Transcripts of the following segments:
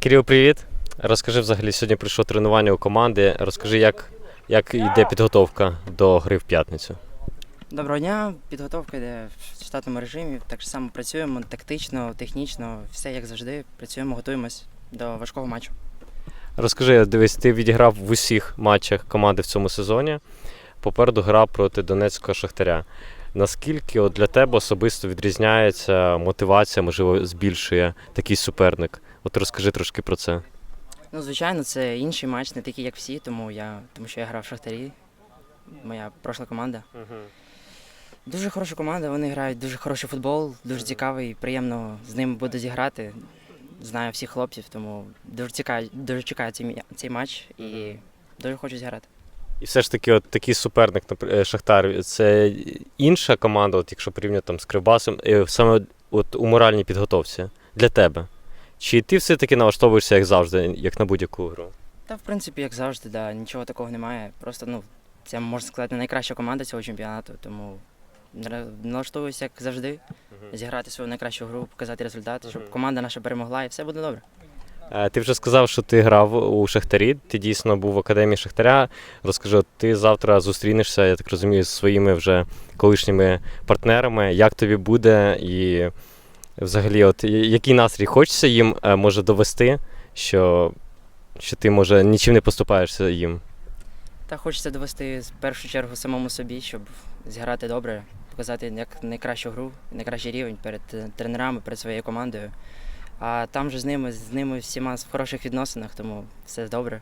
Кирил, привіт. Розкажи взагалі, сьогодні прийшло тренування у команди. Розкажи, як, як йде підготовка до гри в п'ятницю. Доброго дня, підготовка йде в штатному режимі. Так само працюємо тактично, технічно, все як завжди. Працюємо, готуємось до важкого матчу. Розкажи, дивись, ти відіграв в усіх матчах команди в цьому сезоні. Попереду гра проти Донецького Шахтаря. Наскільки от для тебе особисто відрізняється мотивація, можливо, збільшує такий суперник? От розкажи трошки про це. Ну, звичайно, це інший матч, не такий, як всі, тому я тому що я грав в Шахтарі. Моя прошла команда. Дуже хороша команда, вони грають дуже хороший футбол, дуже цікавий, приємно з ними буде зіграти. Знаю всіх хлопців, тому дуже цікавий, дуже чекаю цей, цей матч і дуже хочу зіграти. І все ж таки, от такий суперник, е, Шахтар, це інша команда, от якщо порівняти там з Кривбасом, е, саме от у моральній підготовці для тебе. Чи ти все-таки налаштовуєшся як завжди, як на будь-яку гру? Та, в принципі, як завжди, да, нічого такого немає. Просто, ну, це можна сказати найкраща команда цього чемпіонату, тому налаштовуюся, як завжди, зіграти свою найкращу гру, показати результат, щоб команда наша перемогла і все буде добре. Е, Ти вже сказав, що ти грав у Шахтарі, ти дійсно був в академії Шахтаря. Розкажи, ти завтра зустрінешся, я так розумію, з своїми вже колишніми партнерами. Як тобі буде і взагалі, от який настрій хочеться їм е, може довести, що, що ти може нічим не поступаєшся їм? Та хочеться довести в першу чергу самому собі, щоб зіграти добре, показати як найкращу гру, найкращий рівень перед е, тренерами, перед своєю командою. А там же з ними, з ними всіма в хороших відносинах, тому все добре.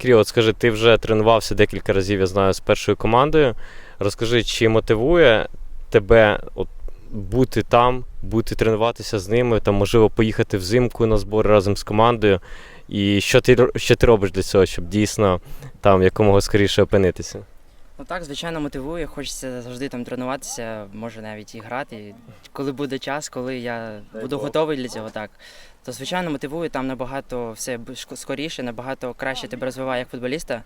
Кріо, от скажи, ти вже тренувався декілька разів, я знаю, з першою командою. Розкажи, чи мотивує тебе от, бути там, бути тренуватися з ними, там, можливо, поїхати взимку на збори разом з командою. І що ти, що ти робиш для цього, щоб дійсно там якомога скоріше опинитися? Ну так, звичайно, мотивує. Хочеться завжди там тренуватися, може навіть і грати. Коли буде час, коли я буду готовий для цього, так. То звичайно мотивує там набагато все скоріше, набагато краще тебе розвиває як футболіста.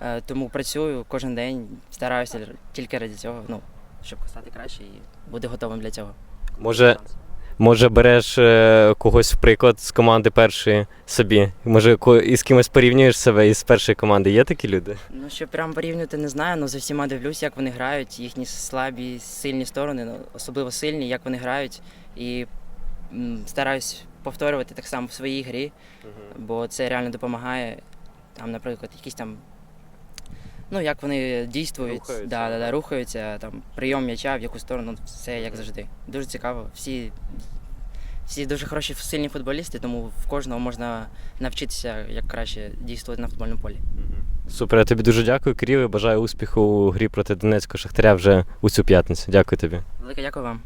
Е, Тому працюю кожен день, стараюся тільки ради цього, ну, щоб стати краще і бути готовим для цього. Може, може береш е, когось в приклад з команди першої собі? Може, із кимось порівнюєш себе із першої команди? Є такі люди? Ну, що прям порівнювати не знаю, але за всіма дивлюсь, як вони грають, їхні слабі, сильні сторони, ну, особливо сильні, як вони грають. І стараюсь повторювати так само в своїй грі, бо це реально допомагає. Там, наприклад, якісь там. Ну, як вони дійствують, Рухаються, да, да, да. рухаються, там, прийом м'яча, в яку сторону, все як завжди. Дуже цікаво. Всі, всі дуже хороші сильні футболісти, тому в кожного можна навчитися як краще дійствувати на футбольному полі. Супер, я тобі дуже дякую, Кирил, і бажаю успіху у грі проти Донецького Шахтаря вже у цю п'ятницю. Дякую тобі. Велике дякую вам.